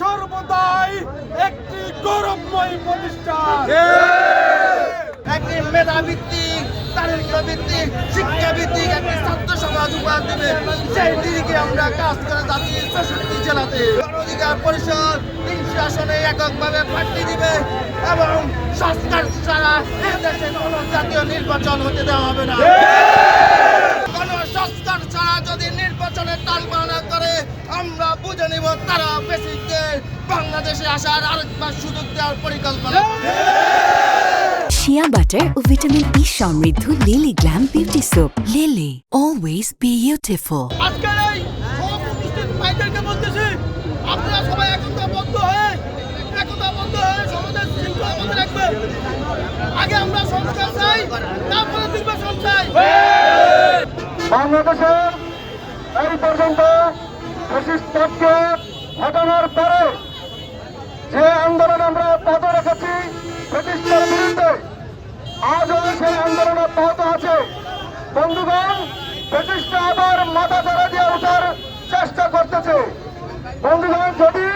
সর্বদাই একটি গৌরবময় প্রতিষ্ঠান। একটি মেধাভিত্তিক ভিত্তিক শিক্ষাভিত্তিক একটি ছাত্র সমাজ উপহার দেবে। আমরা কাজ করে যাচ্ছি জেলাতে। অধিকার পরিষদ তিনশো এককভাবে প্রার্থী দিবে এবং সংস্কার ছাড়া এদেশে কোনো জাতীয় নির্বাচন হতে দেওয়া হবে না। কোন সংস্কার ছাড়া যদি নির্বাচনে টালবানা করে আমরা বুঝে নিব তারা বেসিকদের বাংলাদেশে আসার আরেকবার সুযোগ দেওয়ার পরিকল্পনা। শিয়া বাটার ও ভিটামিন ই সমৃদ্ধ Lily glam beauty soap Lily always beautiful আগে আমরা সংস্কার চাই, তারপরে নির্বাচন চাই। বাংলাদেশের এই পর্যন্ত পরে যে আন্দোলন আমরা পদ রেখেছি বিরুদ্ধে, আজও সেই আন্দোলন অব্যাহত আছে। বন্ধুগণ ব্রিটিশরা আবার মাথা চারা দিয়ে ওঠার চেষ্টা করতেছে। বন্ধুগণ, যদি